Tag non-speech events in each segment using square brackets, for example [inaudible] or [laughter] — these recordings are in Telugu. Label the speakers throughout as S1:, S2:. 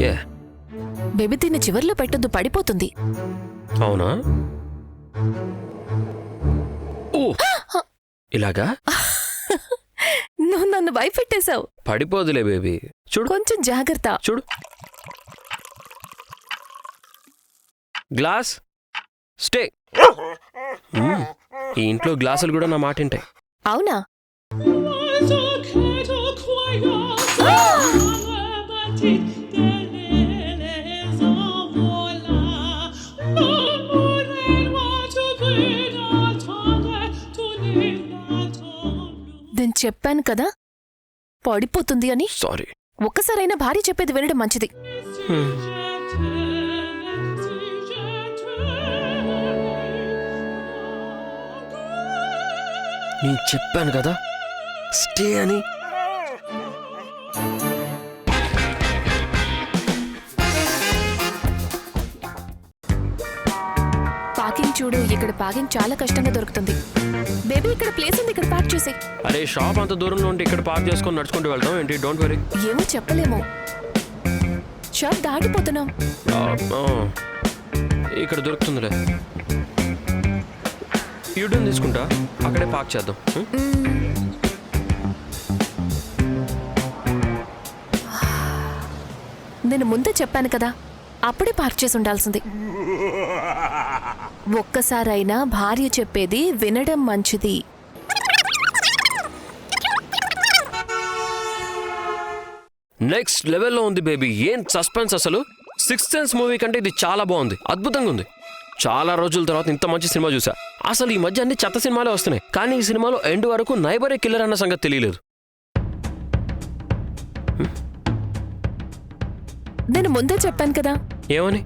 S1: ఏ
S2: బేబీ దీన్ని చివర్లో పెట్టొద్దు పడిపోతుంది.
S1: అవునా? ఓ ఇలాగా?
S2: నువ్వు నన్ను భయపెట్టేశావు.
S1: పడిపోదులే బేబీ. చూడు.
S2: కొంచెం జాగ్రత్త.
S1: చూడు. గ్లాస్. స్టే. మ్మ్. ఈ ఇంట్లో గ్లాసులు కూడా నా మాట వింటాయి.
S2: అవునా? నేను చెప్పాను కదా? పడిపోతుంది అని?
S1: సారీ.
S2: ఒక్కసారైనా భార్య చెప్పేది వినడం మంచిది.
S1: నేను చెప్పాను కదా? స్టే అని?
S2: పార్కింగ్ చూడు ఇక్కడ పార్కింగ్ చాలా కష్టంగా దొరుకుతుంది. బేబీ ఇక్కడ ప్లేస్ ఉంది ఇక్కడ పార్క్ చేసి.
S1: అరే షాప్ అంత దూరంలో ఉంటే ఇక్కడ పార్క్ చేసుకొని నడుచుకుంటూ వెళ్తాం ఏంటి? డోంట్ వరీ
S2: ఏమో చెప్పలేము. షాప్ దాటిపోతున్నాం.
S1: ఇక్కడ దొరుకుతుందిలే. యూటర్న్ తీసుకుంటా? అక్కడే పార్క్ చేద్దాం?
S2: నేను ముందే చెప్పాను కదా అప్పుడే పార్క్ చేసి ఉండాల్సింది. ఒక్కసారైనా భార్య చెప్పేది వినడం మంచిది.
S1: నెక్స్ట్ లెవెల్లో ఉంది బేబీ. ఏం సస్పెన్స్ అసలు? సిక్స్ సెన్స్ మూవీ కంటే ఇది చాలా బాగుంది. అద్భుతంగా ఉంది. చాలా రోజుల తర్వాత ఇంత మంచి సినిమా చూసా. అసలు ఈ మధ్య అన్ని చెత్త సినిమాలే వస్తున్నాయి. కానీ ఈ సినిమాలో ఎండ్ వరకు నైబరే కిల్లర్ అన్న సంగతి తెలియలేదు.
S2: నేను ముందే చెప్పాను కదా.
S1: ఏమని?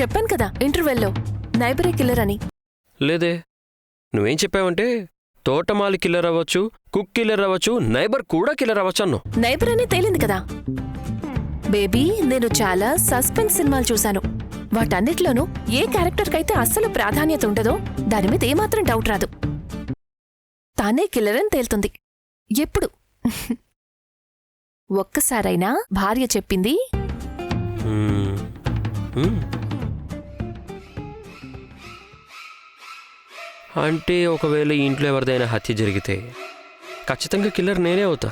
S2: చెప్పాను కదా ఇంటర్వెల్లో. నైబరీ కిల్లర్ అని.
S1: లేదే. నువ్వేం చెప్పావంటే తోటమాలి కిల్లర్ అవ్వచ్చు కుక్ కిల్లర్ అవ్వచ్చు నైబర్ కూడా కిల్లర్ అవ్వచ్చు అన్నావు
S2: నైబర్ అని తేలింది కదా. బేబీ నేను చాలా సస్పెన్స్ సినిమాలు చూశాను. వాటన్నిటిలోనూ ఏ క్యారెక్టర్కైతే అస్సలు ప్రాధాన్యత ఉండదో దాని మీద ఏమాత్రం డౌట్ రాదు. తానే కిల్లర్ అని తేలుతుంది. ఎప్పుడు? ఒక్కసారైనా భార్య చెప్పింది.
S1: అంటే ఒకవేళ ఇంట్లో ఎవరిదైనా హత్య జరిగితే ఖచ్చితంగా కిల్లర్ నేనే అవుతా.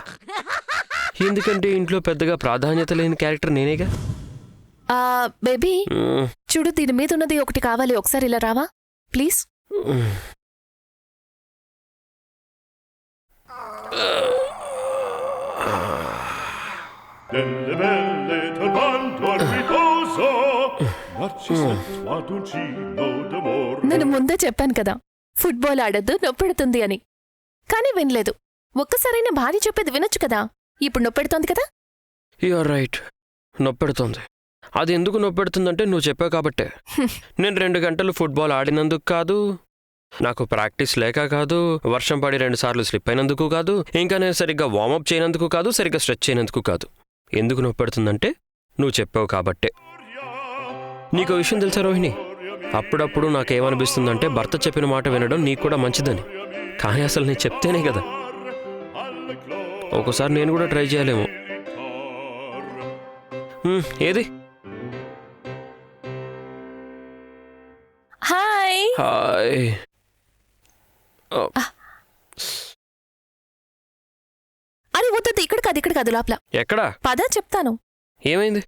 S1: ఎందుకంటే ఇంట్లో పెద్దగా ప్రాధాన్యత లేని క్యారెక్టర్ నేనేగా?
S2: ఆ బేబీ. చూడు దీని మీద ఉన్నది ఒకటి కావాలి. ఒకసారి ఇలా రావా? Please.
S3: Delle belle turbando al riposo Narcissetto ad uncino d'amor.
S2: నేను ముందే చెప్పాను కదా ఫుట్బాల్ ఆడద్దు నొప్పెడుతుంది అని. కానీ వినలేదు. ఒక్కసారైనా భార్య చెప్పేది వినొచ్చు కదా ఇప్పుడు నొప్పెడుతోంది కదా?
S1: యూఆర్ రైట్ నొప్పెడుతుంది. అది ఎందుకు నొప్పెడుతుందంటే నువ్వు చెప్పావు కాబట్టే. నేను రెండు గంటలు ఫుట్బాల్ ఆడినందుకు కాదు నాకు ప్రాక్టీస్ లేక కాదు వర్షం పడి రెండు సార్లు స్లిప్ అయినందుకు కాదు ఇంకా నేను సరిగ్గా వార్మప్ చేయనందుకు కాదు సరిగ్గా స్ట్రెచ్ చేయనందుకు కాదు. ఎందుకు నొప్పెడుతుందంటే నువ్వు చెప్పావు కాబట్టే. నీకు విషయం తెలుసా రోహిణి? అప్పుడప్పుడు నాకేమనిపిస్తుందంటే భర్త చెప్పిన మాట వినడం నీకు కూడా మంచిదని. కానీ అసలు నేను చెప్తేనే కదా. ఒకసారి నేను కూడా ట్రై చేయాలేమో. ఏది?
S2: హాయ్.
S1: హాయ్ ఓ,
S2: అరే వద్దది ఇక్కడ కాదు ఇక్కడ కాదు లోపల.
S1: ఎక్కడా?
S2: పద చెప్తాను.
S1: ఏమైంది?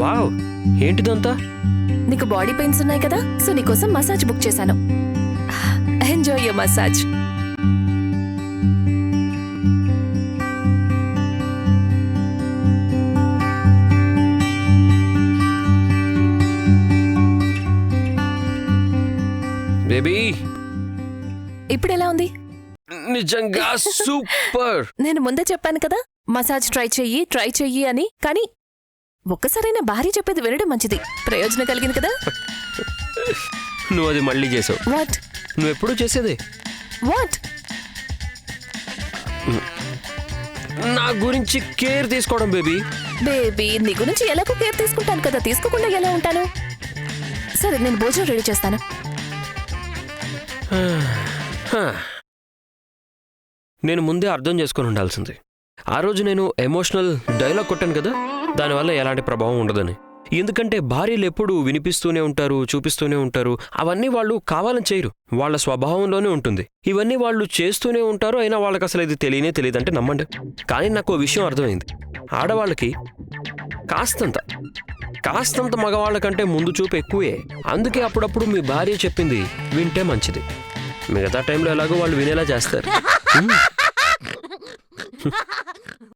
S1: వావ్ ఏంటిదంతా?
S2: నీకు బాడీ పెయిన్స్ ఉన్నాయి కదా సో నీకోసం మసాజ్ బుక్ చేశాను. Enjoy you massage
S1: baby!
S2: ఇప్పుడు ఎలా ఉంది?
S1: నిజంగా సూపర్.
S2: నేను ముందే చెప్పాను కదా మసాజ్ ట్రై చెయ్యి ట్రై చెయ్యి అని కానీ ఒక్కసారైనా భార్య చెప్పేది వినడం మంచిది. ప్రయోజనం కలిగింది కదా.
S1: నువ్వు అది మళ్ళీ చేసావు.
S2: వాట్
S1: నువ్వు ఎప్పుడూ చేసేదే?
S2: వాట్
S1: నా గురించి కేర్ తీసుకోవడం బేబీ
S2: బేబీ నీ గురించి ఎలాగో కేర్ తీసుకుంటాను కదా తీసుకోకుండా ఎలా ఉంటాను? సరే నేను భోజనం రెడీ చేస్తాను. [sighs]
S1: నేను ముందే అర్థం చేసుకొని ఉండాల్సింది. ఆ రోజు నేను ఎమోషనల్ డైలాగ్ కొట్టాను కదా దానివల్ల ఎలాంటి ప్రభావం ఉండదని. ఎందుకంటే భార్యలు ఎప్పుడు వినిపిస్తూనే ఉంటారు చూపిస్తూనే ఉంటారు. అవన్నీ వాళ్ళు కావాలని చేయరు. వాళ్ళ స్వభావంలోనే ఉంటుంది. ఇవన్నీ వాళ్ళు చేస్తూనే ఉంటారు అయినా వాళ్ళకి అసలు ఇది తెలియనే తెలియదు అంటే నమ్మండి. కానీ నాకు ఓ విషయం అర్థమైంది. ఆడవాళ్ళకి కాస్తంత కాస్తంత మగవాళ్ళకంటే ముందు చూపు ఎక్కువే. అందుకే అప్పుడప్పుడు మీ భార్య చెప్పింది వింటే మంచిది. మిగతా టైంలో ఎలాగో వాళ్ళు వినేలా చేస్తారు. [laughs] 음. [laughs]